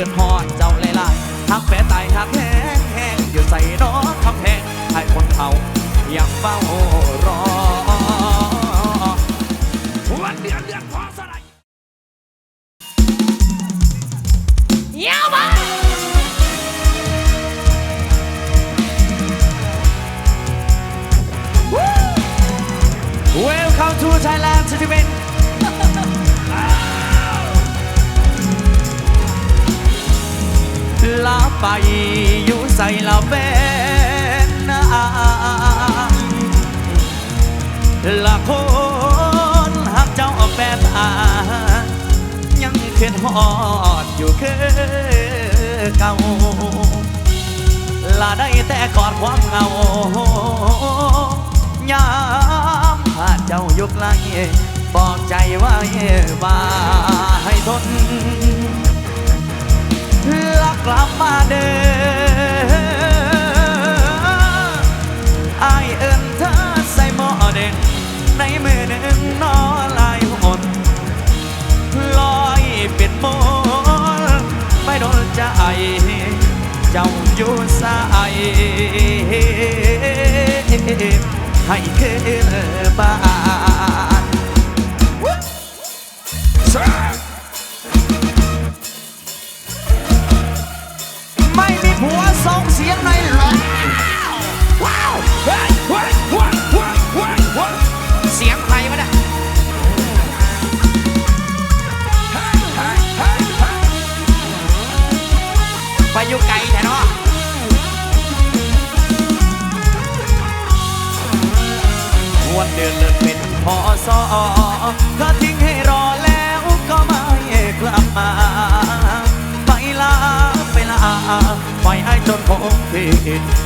ขึ้นหอดเจ้าไล่ไล่หักแผลตายหักแห้งแห้งอยวใส่น้องทำแพงให้คนเขาอยากเฝ้ารอวัเอนเดืนพอสลายเย้าบ้าเวลคัมทูไทยแลนด์ที่เป็น ลาไปอยู่ใส่ละเป็นละคนหักเจ้าแฟนอายังขึ้นฮอดอยู่คือเก่าลาได้แต่กอดความเหงายามหาเจ้ายู่ไลบอกใจไว้ว่าให้ทน กลับมาเด้ออเอินเธอใส่หม้อเด่นในมือหนึ่งนอลายหนลอยเป็นมนไม่โดนใจเจ้าอยู่สายให้เคืนบ้า ปล่อยให้จนคงที่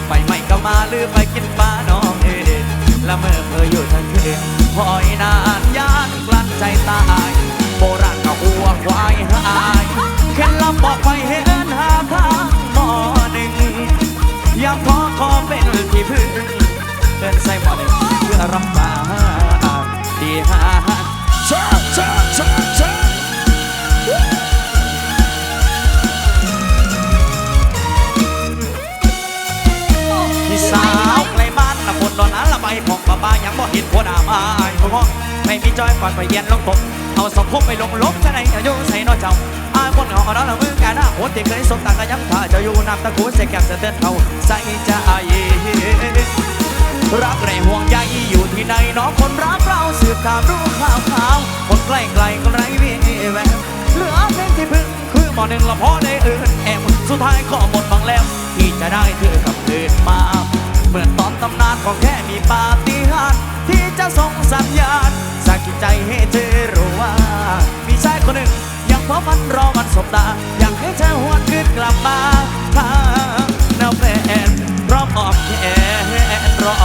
ไปไม่ก็มาหรือไปกินปลาน้องเองละเมื่อเมื่ออยู่ทั้งคืนคอยนานยานกลั้นใจตายโบราณก็หัวควายหายเคล็ดลับอกไปเห็นหาทางหมอหนึ่งอยากขอขอเป็นที่พึ่งเดินใส่หมอหนึ่งเพื่อรับบาดีหาชาชาชาชา นอนนั้นละใบขอป้าบ้ายังบ่เห็นหัวหน้ามาไอ้พ่อไม่มีจอยก่อนไปเย็นลงตกเอาสองพไปลงลบจะไหนอย่าโยใส่นอเจ้าอายคนเหงาเอาละมือกันนะคนที่เคยสบตากันยังถ้าจะอยู่นำตะกูเสกแก้มเสเต้นเขาใส่ใจรักแรห่วงใยอยู่ที่ใดน้องคนรักเราสืบข่าวรู้ข่าวข่าวคนใกล้ไกลก็ไร้วีแววเหลือเพียงที่พึ่งคือหมอหนึ่งละพอได้อื่นแอมสุดท้ายก็หมดบังแล้วที่จะได้เธอกลับคืนมา มือนตอนตำนานของแค่มีปาฏิหาริย์ที่จะส่งสัญญาณสะกิดใจให้เธอรู้ว่า มีชายคนหนึ่งยังเพราะมันรอมันสบตา อยากให้เธอหวนคืนกลับมาทางแนวแฟนพร้อมออกแขนรอ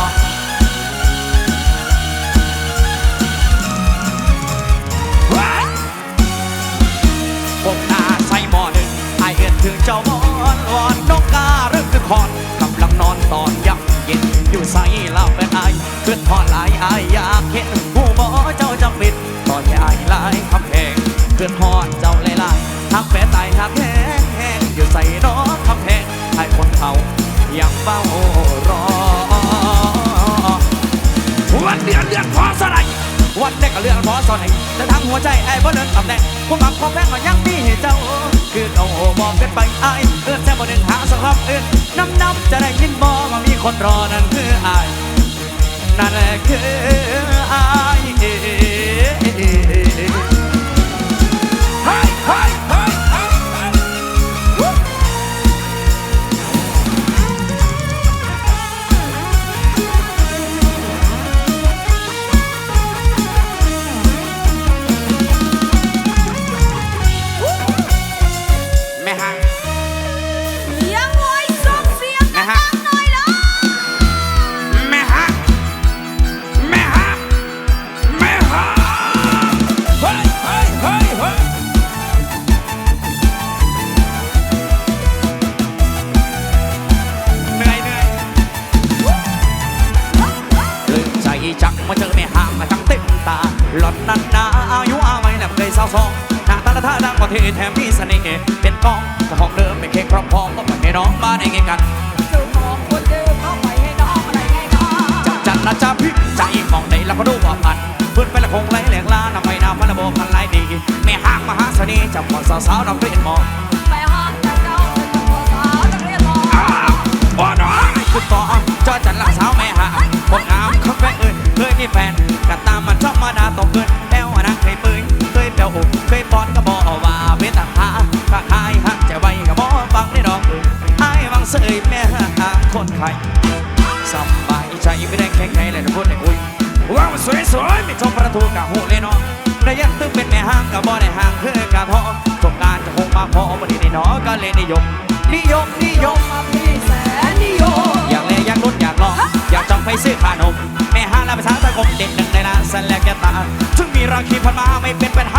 ผมตาใส่หมอหนึ่งไอเอื้อนถึงเจ้ามอนวอนนกกาหรือคือคอนกำลังนอนตอนยักเย็น อยู่ใส่เล่าเป็นไอายขึ้นพอหลายไออยากเห็นผู้หมอเจ้าจำปิดตอนที่ไอลายคำแพงขึ้นพอเจ้าเลยลายหักแฝตายหักแห้งแห้งอยู่ใส่น้องคำแพงให้คนเขายังเฝ้ารอวันเดือนเลือดพอสลายวันแรกก็เลือดพอสลายแต่ทางหัวใจไอ้บ่เดินตำแหน่งความหักความแพงก็ยังมีให้เจ้า คือเอาบอกกันไปไอ้เอื้อแค่บ่หนึ่งหาสักรอบเอื้อนน้ำน้ำจะได้ยินบอกว่ามีคนรอนั่นคือไอ้นั่นแหละคือไอ้เฮ้ยเฮ้ยเฮ้ย ซองหน้าตาละท่าดังกว่าเทแถมมีเสน่ห์เป็นกองจะหองเดิมไม่เค้กพร้อมพอก็ปล่อยให้น้องมาได้ไงกันเจ้าของคนเดิมเข้าไปให้น้องอะไรไงน้องจับจันละจ้าพี่ใจมองในแล้วก็ดูว่ามันเพื่อนไปละคงไหลแหลกลานำไปนำมันละโบกันไหลดีแม่ห้างมหาเสน่ห์จับพอสาวๆนำเป็นมอง ไทยสบายใจไม่ได้แข็งแข็งเลยนะพูดเลยอุ้ยว่างมันสวยสวยไม่ชมประตูกะหูเลยเนาะระยะตึ้งเป็นแม่ห้างกับบ่ได้ห่างคือกะพอสงกรารจะคงมาพอบ่ได้ในน้อก็เลยนิยม นิยมนิยมมาพี่แสนนิยม อยากเลยอยากลุ้นอยากลองอยากจองไปซื้อขนมแม่ห้างและภาษาตะกมเด่นหนึ่งในละสันและแกตาถึงมีราคีพันมาไม่เป็นปัญหา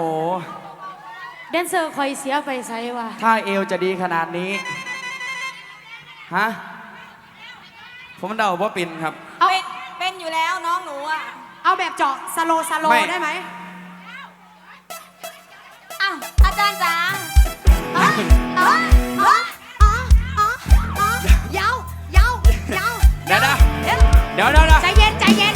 หแดนเซอร์คอยเสียไปใส่ว่ะถ้าเอวจะดีขนาดนี้ฮะผมเดาว่าปินครับ เอาเป็นเป็นอยู่แล้วน้องหนูอะ เอาแบบเจาะสโลสโลไม่ ได้ไหมอ้าวอาจารย์จ๋าอ๋ออ๋ออ๋ออ๋ออ๋อยาวยาวยาวเดี๋ยวนะเดี๋ยวเดี๋ยวเดี๋ยวนะใจเย็นใจเย็น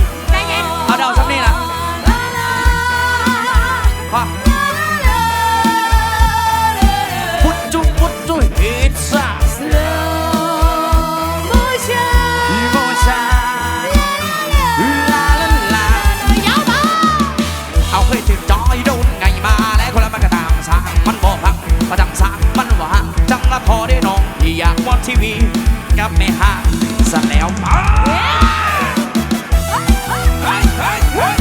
ทีวีกับแม่ห้างสั่นแล้วมาเฮ้ยเฮ้ยเฮ้ย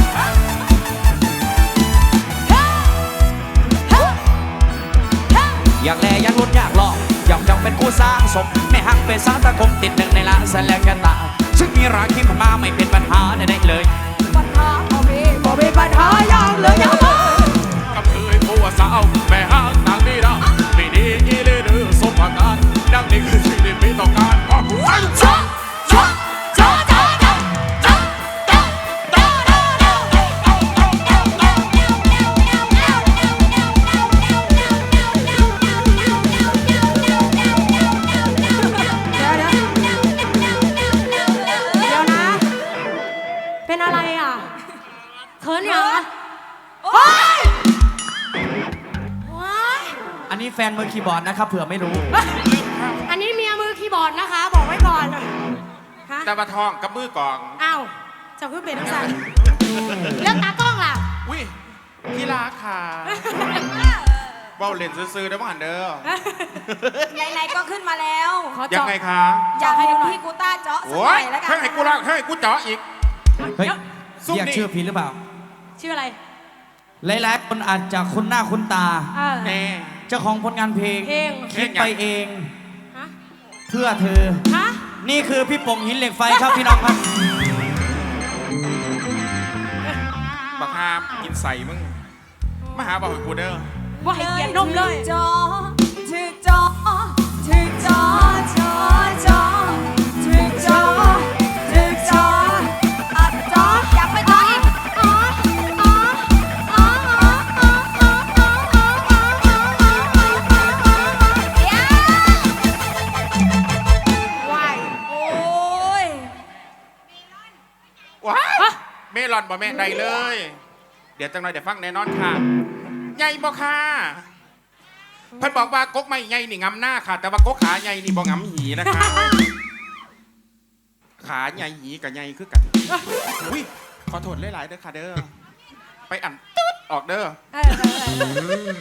อยากแลอยากลุ้นอยากลองอยากจังเป็นคู่สร้างสมไม่หักเป็นสาวตะคมติดหนึ่งในละแสนแล้วแกตา ซึ่งมีราคีมันมาไม่เป็นปัญหาใดๆเลย ปัญหาบ่มีบ่มีปัญหายังเลยยังวะกับเคยผัวสาวแม่ห้างนางนี่นะไม่ดีอีเลยหรือสมประการดังนี้คือสิ่งที่ไม่ ต้อการอเดี๋ยวนะ เป็นอะไรอะเขินเหรออันนี้แฟนมือคีย์บอร์ดนะครับเผื่อไม่รู้ อันนี้มี บอร์ดนะคะ บอกไว้ก่อนฮะแต่มาทองกับมือกอง อ้าวเจะขึ้นเป็นทั้งสันแล้วตากล้องล่ะ อุ้ยที่รักค่ะเบ้าเล่นซื้อๆได้บ้างเด้อไหนๆก็ขึ้นมาแล้วขอยัเจาะงไงคะอยากให้พี่กูต้าเจาะสักโอ้หน่อยยแล้วกันให้ให้กูรักให้กูเจาะอีกเฮ้ยซุ่มเรียกนี่ชื่อผิดหรือเปล่า ชื่ออะไร หลายๆคนอาจจะคุ้นหน้าคุ้นตาเออแน่เจ้าของผลงานเพลงเพลงคิดไปเองฮะเพื่อเธอ ฮะนี่คือพี่ป่งหินเหล็กไฟครับพี่น้องครับบักฮามกินใส่มึงมาหาบอกให้กูเด้อว่าให้เกียรตินมเลยจอถือจอถือจอจอจอ ลอนบ่แม่ใดเลย เดี๋ยวจังหน่อยเดี๋ยวฟังแน่นอนค่ะใหญ่บ่ค่ะเพิ่นบอกว่ากกไม่ใหญ่นี่งำหน้าค่ะ แต่ว่ากกขาใหญ่นี่บ่งำหีนะคะขาใหญ่หีกับใหญ่คือกันอุ้ยขอโทษหลายๆเด้อค่ะเด้อไปอันตึ๊ดออกเด้อเออเออเออ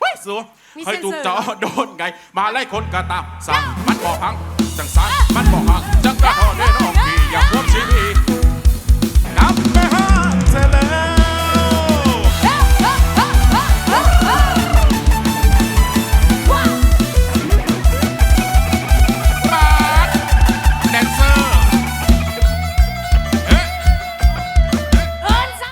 เฮ้ยสัวมีให้ถูกเจออโดนไง มาไล่คนกระตามสั่งมันบอกพังจังสันมันบอกพังจังกระโดด